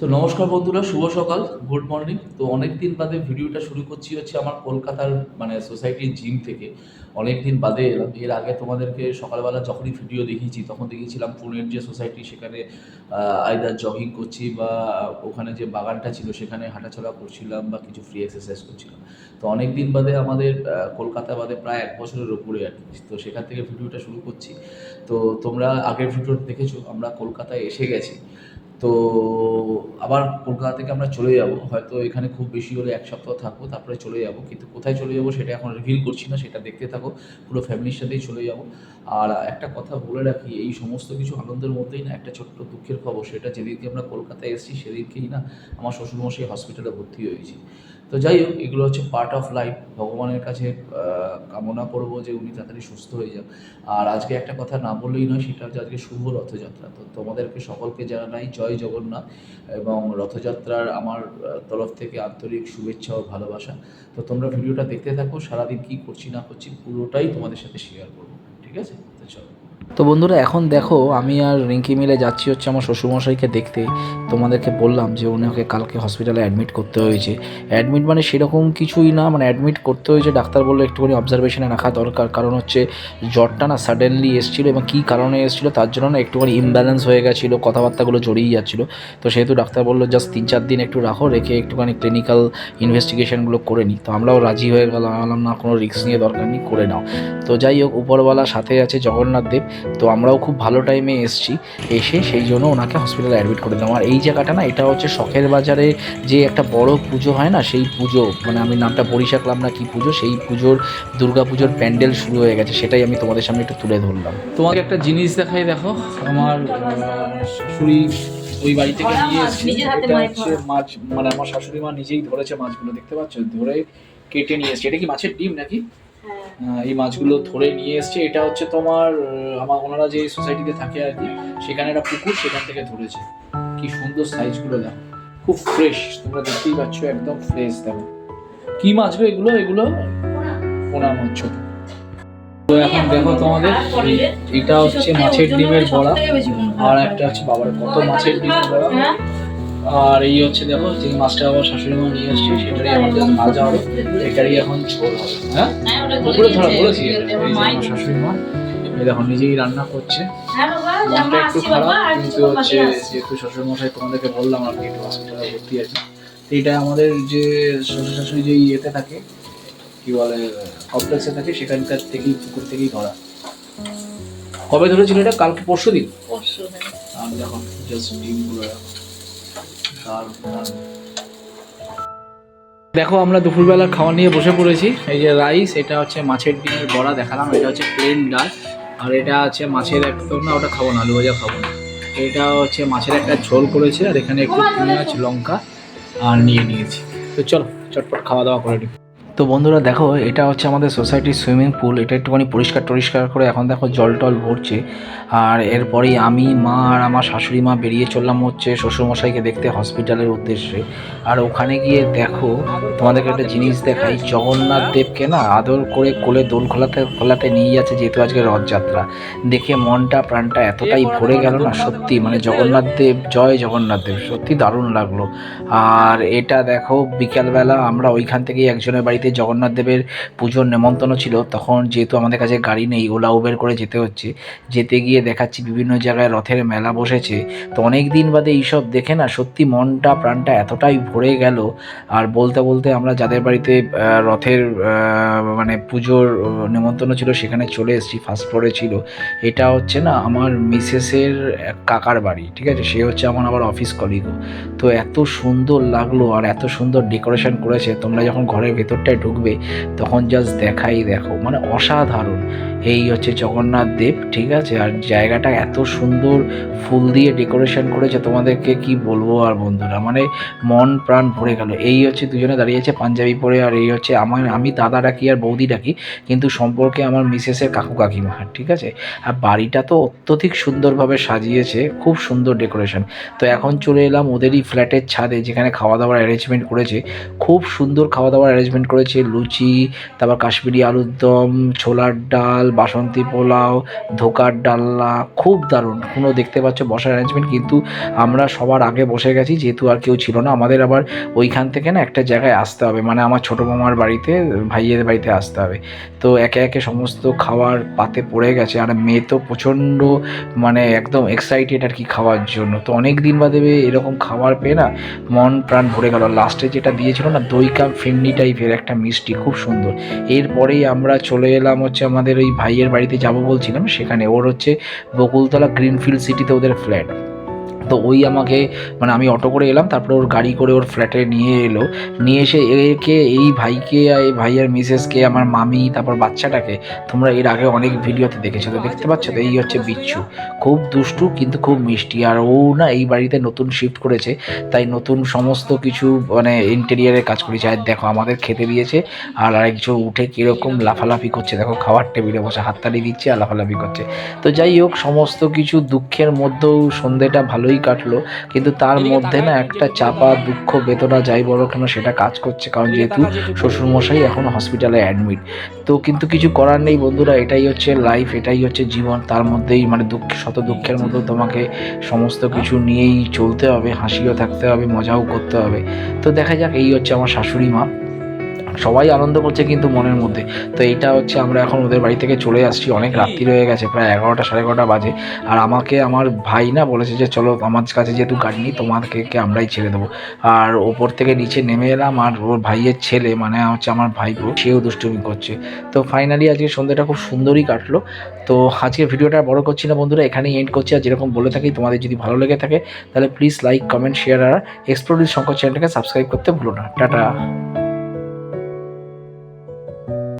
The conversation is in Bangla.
তো নমস্কার বন্ধুরা, শুভ সকাল গুড মর্নিং তো অনেক দিন বাদে ভিডিওটা শুরু করছি হচ্ছে আমার কলকাতার মানে সোসাইটির জিম থেকে। অনেক দিন বাদে এলাম এর আগে তোমাদেরকে সকালবেলা যখনই ভিডিও দেখিয়েছি, তখন দেখিয়েছিলাম পুনের যে সোসাইটি সেখানে আইদার জগিং করছি বা ওখানে যে বাগানটা ছিল, সেখানে হাঁটাচলা করছিলাম বা কিছু ফ্রি এক্সারসাইজ করছিলাম। তো অনেক দিন বাদে আমাদের কলকাতা বাদে প্রায় এক বছরের ওপরে আর কি। তো সেখান থেকে ভিডিওটা শুরু করছি। তো তোমরা আগের ভিডিও দেখেছ, আমরা কলকাতায় এসে গেছি। তো আবার কলকাতা থেকে আমরা চলে যাব। হয়তো এখানে খুব বেশি হলে এক সপ্তাহ থাকব, তারপরে চলে যাব। কিন্তু কোথায় চলে যাব সেটা এখন রিভিল করছি না, সেটা দেখতে থাকো। পুরো ফ্যামিলির সাথেই চলে যাব। আর একটা কথা বলে রাখি, এই সমস্ত কিছু আনন্দের মধ্যেই না একটা ছোট্ট দুঃখের খবর, সেটা যেদিনকে আমরা কলকাতায় এসেছি সেদিনকেই না আমার শ্বশুরমশাই হসপিটালে ভর্তি হয়েছি। তো যাই হোক, এগুলো হচ্ছে পার্ট অফ লাইফ ভগবানের কাছে কামনা করব যে উনি তাড়াতাড়ি সুস্থ হয়ে যান আর আজকে একটা কথা না বললেই নয়, সেটা হচ্ছে আজকে শুভ রথযাত্রা। তো তোমাদেরকে সকলকে জানাই জয় জগন্নাথ এবং রথযাত্রার আমার তরফ থেকে আন্তরিক শুভেচ্ছা ও ভালোবাসা। তো তোমরা ভিডিওটা দেখতে থাকো, সারাদিন কী করছি না করছি পুরোটাই তোমাদের সাথে শেয়ার করব। ঠিক আছে? তো চলো। তো বন্ধুরা, এখন দেখো, আমি আর রিঙ্কি মিলে যাচ্ছি হচ্ছে আমার শ্বশুরমশাইকে দেখতে। তোমাদেরকে বললাম যে ওনাকে কালকে হসপিটালে অ্যাডমিট করতে হয়েছে। অ্যাডমিট মানে সেরকম কিছুই না মানে অ্যাডমিট করতে হয়েছে, ডাক্তার বলল একটুখানি অবজারভেশনে রাখা দরকার। কারণ হচ্ছে জ্বরটা না সাডেনলি এসেছিল এবং কী কারণে এসেছিল তার জন্য না একটুখানি ইমব্যালেন্স হয়ে গেছিল, কথাবার্তাগুলো জড়িয়ে যাচ্ছিল। তো সেহেতু ডাক্তার বলল, জাস্ট তিন চার দিন একটু রাখো, রেখে একটুখানি ক্লিনিক্যাল ইনভেস্টিগেশনগুলো করে নিই। তো আমরাও রাজি হয়ে গেলাম না, কোনো রিস্ক নিয়ে দরকার নেই, করে নাও। তো যাই হোক, উপরওয়ালা সাথে আছে জগন্নাথ দেব। তো আমরাও খুব ভালো টাইমে এসেছি। এসে সেই জন্য ওনাকে হসপিটালে অ্যাডমিট করে দিলাম। আর এই জায়গাটা না এটা হচ্ছে শখের বাজারে যে একটা বড় পুজো হয় না সেই পুজো মানে আমি নামটা বরিশা ক্লাব না কি পুজো সেই পুজোর দুর্গা পুজোর প্যান্ডেল শুরু হয়ে গেছে সেটাই আমি তোমাদের সামনে একটু তুলে ধরলাম। তোমাকে একটা জিনিস দেখাই দেখো আমার শাশুড়ি ওই বাড়ি থেকে নিয়ে এসেছে। নিজের হাতে এটা মাছ হচ্ছে মাছ মানে আমার শাশুড়ি মা নিজেই ধরেছে মাছগুলো দেখতে পাচ্ছ? ধরে কেটে নিয়ে এসেছে। এটা কি মাছের ডিম নাকি? এই মাছগুলো ধরে নিয়ে এসছে। এটা হচ্ছে তোমার আমার ওনারা যে সোসাইটিতে থাকে আর কি, সেখানে একটা পুকুর সেখান থেকে ধরেছে। কি সুন্দর সাইজগুলো দেখো। খুব ফ্রেশ তোমরা দেখতেই পাচ্ছ, একদম ফ্রেশ দেখো। কি মাছ গো এগুলো? এগুলো পোনা মাছ তো এখন দেখো তোমাদের এটা হচ্ছে মাছের ডিমের বড়া। আর একটা হচ্ছে বাবার, কত মাছের ডিমের বড়া? আর এই হচ্ছে দেখো যে মাছটা আমার শাশুড়ি মা নিয়ে এসছে সেটারই আমার জাস্ট ভাজা হবে। এটারই এখন ঝোল হবে হ্যাঁ ধরা বলেছি আমার শাশুড়ি মা এই দেখো নিজেই রান্না করছে। মনটা একটু খারাপ কিন্তু হচ্ছে যেহেতু শ্বশুর মশাই তোমাদেরকে বললাম আর কি একটু হসপিটালে ভর্তি আছে। এটা আমাদের যে শ্বশুর শাশুড়ি যে ইয়েতে থাকে কি বলে কমপ্লেক্সে থাকে সেখানকার থেকেই পুকুর থেকেই ধরা। কবে ধরেছিল এটা? কালকে পরশু দিন আর দেখো জাস্ট ডিমগুলো দেখো দারুণ। দেখো, আমরা দুপুরবেলা খাওয়া নিয়ে বসে পড়েছি। এই যে রাইস, এটা হচ্ছে মাছের ডিমের বড়া, দেখালাম। এটা হচ্ছে প্লেন ডাল। আর এটা হচ্ছে মাছের একদম না, ওটা খাব না, আলু ভাজা খাব না। এটা হচ্ছে মাছের একটা ঝোল করেছে, আর এখানে একটু পেঁয়াজ, লঙ্কা, আর নিয়ে নিয়েছি। তো চলো, চটপট খাওয়া দাওয়া করে নিই। তো বন্ধুরা দেখো, এটা হচ্ছে আমাদের সোসাইটির সুইমিং পুল। এটা একটুখানি পরিষ্কার টরিষ্কার করে এখন দেখো জল টল ভরছে। আর এরপরেই আমি, মা আর আমার শাশুড়ি মা বেরিয়ে চললাম হচ্ছে শ্বশুরমশাইকে দেখতে হসপিটালের উদ্দেশ্যে। আর ওখানে গিয়ে দেখো, তোমাদেরকে একটা জিনিস দেখাই। জগন্নাথ দেবকে না আদর করে কোলে দোল খোলাতে খোলাতে নিয়ে যাচ্ছে যেহেতু আজকে রথযাত্রা। দেখে মনটা, প্রাণটা এতটাই ভরে গেল না, সত্যি মানে জগন্নাথ দেব, জয় জগন্নাথ দেব, সত্যি দারুণ লাগল। আর এটা দেখো, বিকালবেলা আমরা ওইখান থেকেই একজনের বাড়িতে জগন্নাথ দেবের পুজোর নেমন্তন্ন ছিল, তখন যেহেতু আমাদের কাছে গাড়ি নেই ওলা উবের করে যেতে হচ্ছে। যেতে গিয়ে দেখাচ্ছি বিভিন্ন জায়গায় রথের মেলা বসেছে। তো অনেক দিন বাদে এইসব দেখে না সত্যি মনটা, প্রাণটা এতটাই ভরে গেল। আর বলতে বলতে আমরা যাদের বাড়িতে রথের মানে পুজোর নেমন্তন্ন ছিল, সেখানে চলে এসেছি ফার্স্ট ফ্লোরে ছিল। এটা হচ্ছে না আমার মিসেসের কাকার বাড়ি, ঠিক আছে? সে হচ্ছে আমার আবার অফিস কলিগও তো এত সুন্দর লাগল আর এত সুন্দর ডেকোরেশন করেছে। তোমরা যখন ঘরের ভেতরটায় ঢুকবে তখন জাস্ট দেখাই দেখো। মানে অসাধারণ। এই হচ্ছে জগন্নাথ দেব, ঠিক আছে? আর জায়গাটা এত সুন্দর ফুল দিয়ে ডেকোরেশন করেছে তোমাদেরকে কি বলব আর বন্ধুরা মানে মন প্রাণ ভরে গেল। এই হচ্ছে দুজনে দাঁড়িয়েছে পাঞ্জাবি পরে, আর এই হচ্ছে আমার, আমি দাদা ডাকি আর বৌদি ডাকি কিন্তু সম্পর্কে আমার মিসেসের কাকু কাকিমা, ঠিক আছে? আর বাড়িটা তো অত্যধিক সুন্দরভাবে সাজিয়েছে, খুব সুন্দর ডেকোরেশন। তো এখন চলে এলাম ওদেরই ফ্ল্যাটের ছাদে, যেখানে খাওয়া দাওয়ার অ্যারেঞ্জমেন্ট করেছে। খুব সুন্দর খাওয়া দাওয়ার অ্যারেঞ্জমেন্ট করেছে, লুচি, তারপর কাশ্মীরি আলুর দম, ছোলার ডাল বাসন্তী পোলাও, ধোকার ডাল্লা খুব দারুণ। কোনো দেখতে পাচ্ছ বসার অ্যারেঞ্জমেন্ট কিন্তু আমরা সবার আগে বসে গেছি, যেহেতু আর কেউ ছিল না, আমাদের আবার ওইখান থেকে না একটা জায়গায় আসতে হবে মানে আমার ছোটো মামার বাড়িতে, ভাইয়ের বাড়িতে আসতে হবে। তো একে একে সমস্ত খাওয়ার পাতে পড়ে গেছে, আর মেয়ে তো প্রচণ্ড মানে একদম এক্সাইটেড আর কি খাওয়ার জন্য। তো অনেক দিন বাদে এরকম খাবার পেয়ে না মন প্রাণ ভরে গেল। লাস্টে যেটা দিয়েছিল না, দই কাপ ফিন্ডি টাইপের একটা মিষ্টি, খুব সুন্দর। এরপরেই আমরা চলে এলাম হচ্ছে আমাদের ওই ভাইয়ের বাড়িতে যাব বলছিলাম সেখানে ওর হচ্ছে বকুলতলা গ্রিনফিল্ড সিটিতে ওদের ফ্ল্যাট তো ওই আমাকে মানে আমি অটো করে এলাম, তারপরে ওর গাড়ি করে ওর ফ্ল্যাটে নিয়ে এলো। নিয়ে এসে একে, এই ভাইকে, এই ভাইয়ের মিসেসকে, আমার মামি, তারপর বাচ্চাটাকে, তোমরা এর আগে অনেক ভিডিওতে দেখেছ, তো দেখতে পাচ্ছ তো এই হচ্ছে বিচ্ছু। খুব দুষ্টু কিন্তু খুব মিষ্টি, আর ও না এই বাড়িতে নতুন শিফট করেছে, তাই নতুন সমস্ত কিছু মানে ইন্টেরিয়ারের কাজ করেছে। আর দেখো, আমাদের খেতে দিয়েছে, আর আরেকজন উঠে কীরকম লাফালাফি করছে। দেখো, খাওয়ার টেবিলে বসে হাততালি দিচ্ছে আর লাফালাফি করছে। তো যাই হোক, সমস্ত কিছু দুঃখের মধ্যেও সন্ধেটা ভালোই কাটলো। কিন্তু তার মধ্যে না একটা চাপা দুঃখ বেদনা যাই বলো কেন সেটা কাজ করছে। কারণ যেহেতু শ্বশুরমশাই এখন হসপিটালে অ্যাডমিট তো কিন্তু কিছু করার নেই বন্ধুরা এটাই হচ্ছে লাইফ এটাই হচ্ছে জীবন। তার মধ্যেই মানে দুঃখ শত দুঃখের মতো তোমাকে সমস্ত কিছু নিয়েই চলতে হবে হাসিও থাকতে হবে মজাও করতে হবে। তো দেখা যাক এই হচ্ছে আমার শাশুড়ি মা। সবাই আনন্দ করছে কিন্তু মনের মধ্যে। তো এইটা হচ্ছে আমরা এখন ওদের বাড়ি থেকে চলে আসছি অনেক রাত্রি হয়ে গেছে প্রায় এগারোটা সাড়ে এগারোটা বাজে। আর আমাকে আমার ভাই না বলেছে যে চলো আমার কাছে যেহেতু গাড়ি নেই তোমাদেরকে আমরাই ছেড়ে দেবো। আর ওপর থেকে নিচে নেমে এলাম আর ওর ভাইয়ের ছেলে মানে হচ্ছে আমার ভাইপো সেও দুষ্টুমি করছে। তো ফাইনালি আজকে সন্ধ্যাটা খুব সুন্দরই কাটলো। তো আজকে ভিডিওটা বড় করছি না বন্ধুরা এখানেই এন্ড করছি। আর যেরকম বলে থাকি তোমাদের যদি ভালো লেগে থাকে তাহলে প্লিজ লাইক কমেন্ট শেয়ার আর এক্সপ্লোরিজ শঙ্কর চ্যানেলটাকে সাবস্ক্রাইব করতে ভুলো না। টাটা।